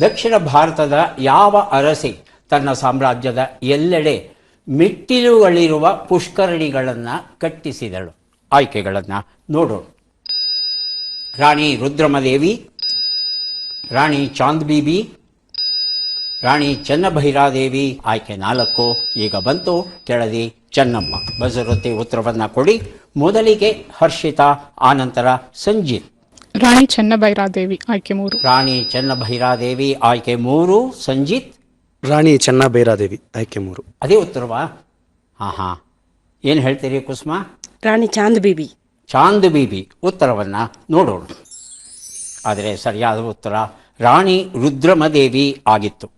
ದಕ್ಷಿಣ ಭಾರತದ ಯಾವ ಅರಸಿ ತನ್ನ ಸಾಮ್ರಾಜ್ಯದ ಎಲ್ಲೆಡೆ ಮೆಟ್ಟಿಲುಗಳಿರುವ ಪುಷ್ಕರಣಿಗಳನ್ನು ಕಟ್ಟಿಸಿದಳು. ಆಯ್ಕೆಗಳನ್ನು ನೋಡೋಣ. ರಾಣಿ ರುದ್ರಮದೇವಿ, ರಾಣಿ ಚಾಂದ್ ಬೀಬಿ ರಾಣಿ ಚನ್ನಭೈರಾದೇವಿ ಆಯ್ಕೆ ನಾಲ್ಕು. ಈಗ ಬಂತು ಕೆಳದಿ ಚೆನ್ನಮ್ಮ. ಬಸರೊತ್ತಿ ಉತ್ತರವನ್ನು ಕೊಡಿ. ಮೊದಲಿಗೆ ಹರ್ಷಿತಾ, ಆನಂತರ ಸಂಜೀತ್ ರಾಣಿ ಚೆನ್ನಭೈರಾದೇವಿ ಆಯ್ಕೆ ಮೂರು. ರಾಣಿ ಚೆನ್ನಭೈರಾದೇವಿ ಆಯ್ಕೆ ಮೂರು. ಸಂಜಿತ್? ರಾಣಿ ಚೆನ್ನಭೈರಾದೇವಿ ಆಯ್ಕೆ ಮೂರು. ಅದೇ ಉತ್ತರವಾ? ಹಾಂ ಹಾಂ ಏನು ಹೇಳ್ತೀರಿ ಕುಸುಮ? ರಾಣಿ ಚಾಂದ್ ಬೀಬಿ. ಚಾಂದ್ ಬೀಬಿ. ಉತ್ತರವನ್ನು ನೋಡೋಣ. ಆದರೆ ಸರಿಯಾದ ಉತ್ತರ ರಾಣಿ ರುದ್ರಮದೇವಿ ಆಗಿತ್ತು.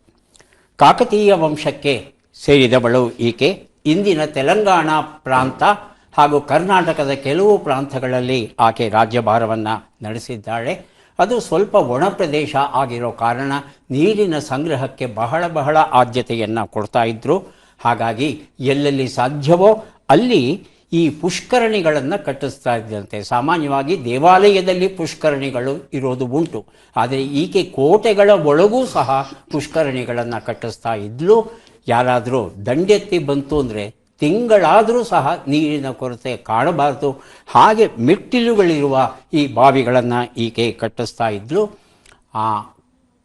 ಕಾಕತೀಯ ವಂಶಕ್ಕೆ ಸೇರಿದವಳು ಈಕೆ. ಇಂದಿನ ತೆಲಂಗಾಣ ಪ್ರಾಂತ ಹಾಗೂ ಕರ್ನಾಟಕದ ಕೆಲವು ಪ್ರಾಂತಗಳಲ್ಲಿ ಆಕೆ ರಾಜ್ಯಭಾರವನ್ನು ನಡೆಸಿದ್ದಾಳೆ. ಅದು ಸ್ವಲ್ಪ ಒಣ ಪ್ರದೇಶ ಆಗಿರೋ ಕಾರಣ ನೀರಿನ ಸಂಗ್ರಹಕ್ಕೆ ಬಹಳ ಬಹಳ ಆದ್ಯತೆಯನ್ನು ಕೊಡ್ತಾ ಇದ್ದರು ಹಾಗಾಗಿ ಎಲ್ಲೆಲ್ಲಿ ಸಾಧ್ಯವೋ ಅಲ್ಲಿ ಈ ಪುಷ್ಕರಣಿಗಳನ್ನು ಕಟ್ಟಿಸ್ತಾ ಇದ್ದಂತೆ ಸಾಮಾನ್ಯವಾಗಿ ದೇವಾಲಯದಲ್ಲಿ ಪುಷ್ಕರಣಿಗಳು ಇರೋದು ಉಂಟು. ಆದರೆ ಈಕೆ ಕೋಟೆಗಳ ಒಳಗೂ ಸಹ ಪುಷ್ಕರಣಿಗಳನ್ನು ಕಟ್ಟಿಸ್ತಾ ಇದ್ಲು. ಯಾರಾದರೂ ದಂಡೆತ್ತಿ ಬಂತು ಅಂದರೆ ತಿಂಗಳಾದರೂ ಸಹ ನೀರಿನ ಕೊರತೆ ಕಾಣಬಾರದು. ಹಾಗೆ ಮೆಟ್ಟಿಲುಗಳಿರುವ ಈ ಬಾವಿಗಳನ್ನು ಈಕೆ ಕಟ್ಟಿಸ್ತಾ ಇದ್ಲು. ಆ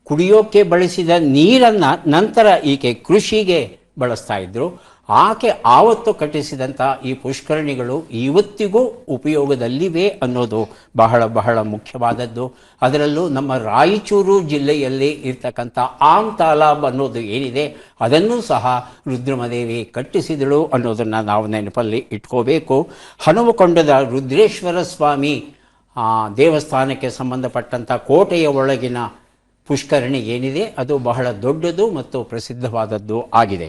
ಕುಡಿಯೋಕ್ಕೆ ಬಳಸಿದ ನೀರನ್ನು ನಂತರ ಈಕೆ ಕೃಷಿಗೆ ಬಳಸ್ತಾ ಇದ್ದರು ಆಕೆ ಆವತ್ತು ಕಟ್ಟಿಸಿದಂಥ ಈ ಪುಷ್ಕರಣಿಗಳು ಇವತ್ತಿಗೂ ಉಪಯೋಗದಲ್ಲಿವೆ ಅನ್ನೋದು ಬಹಳ ಬಹಳ ಮುಖ್ಯವಾದದ್ದು. ಅದರಲ್ಲೂ ನಮ್ಮ ರಾಯಚೂರು ಜಿಲ್ಲೆಯಲ್ಲಿ ಇರ್ತಕ್ಕಂಥ ಆಮ್ ತಾಲಾಬ್ ಅನ್ನೋದು ಏನಿದೆ, ಅದನ್ನು ಸಹ ರುದ್ರಮದೇವಿ ಕಟ್ಟಿಸಿದಳು ಅನ್ನೋದನ್ನು ನಾವು ನೆನಪಲ್ಲಿ ಇಟ್ಕೋಬೇಕು. ಹನುಮಕೊಂಡದ ರುದ್ರೇಶ್ವರ ಸ್ವಾಮಿ ದೇವಸ್ಥಾನಕ್ಕೆ ಸಂಬಂಧಪಟ್ಟಂಥ ಕೋಟೆಯ ಒಳಗಿನ ಪುಷ್ಕರಣಿ ಏನಿದೆ ಅದು ಬಹಳ ದೊಡ್ಡದು ಮತ್ತು ಪ್ರಸಿದ್ಧವಾದದ್ದು ಆಗಿದೆ.